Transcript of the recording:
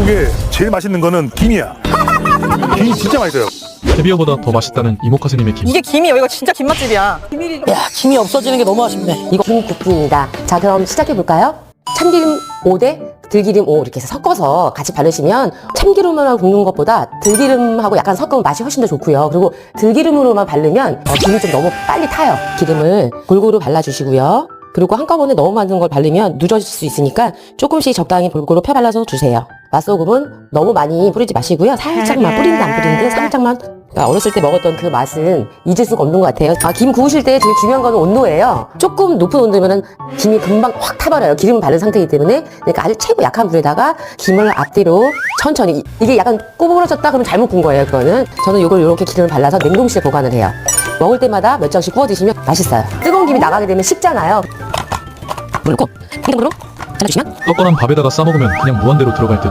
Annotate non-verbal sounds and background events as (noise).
대한민국에 제일 맛있는 거는 김이야. (laughs) 김이 진짜 맛있어요. 캐비어보다 더 맛있다는 이모카스님의 김. 이게 김이에요. 이거 진짜 김 맛집이야. 야, 김이 없어지는 게 너무 아쉽네. 이거 김국수입니다. 자, 그럼 시작해 볼까요? 참기름 5대 들기름 5 이렇게 해서 섞어서 같이 바르시면 참기름으로 볶는 것보다 들기름하고 약간 섞으면 맛이 훨씬 더 좋고요. 그리고 들기름으로만 바르면 어, 김이 좀 너무 빨리 타요. 기름을 골고루 발라주시고요. 그리고 한꺼번에 너무 많은 걸 바르면 누러질 수 있으니까 조금씩 적당히 골고루 펴 발라서 주세요. 맛소금은 너무 많이 뿌리지 마시고요. 살짝만 뿌린다 안 뿌리는데 살짝만 그러니까 어렸을 때 먹었던 그 맛은 잊을 수가 없는 것 같아요. 아, 김 구우실 때 제일 중요한 거는 온도예요. 조금 높은 온도면은 김이 금방 확 타버려요. 기름 바른 상태이기 때문에. 그러니까 아주 최고 약한 불에다가 김을 앞뒤로 천천히. 이- 이게 약간 꼬부러졌다 그러면 잘못 구운 거예요, 그거는. 저는 이걸 이렇게 기름을 발라서 냉동실에 보관을 해요. 먹을 때마다 몇 장씩 구워 드시면 맛있어요. 뜨거운 김이 나가게 되면 식잖아요. 물고 기름으로 잘라주시면 떡거난 밥에다가 싸먹으면 그냥 무한대로 들어갈 듯.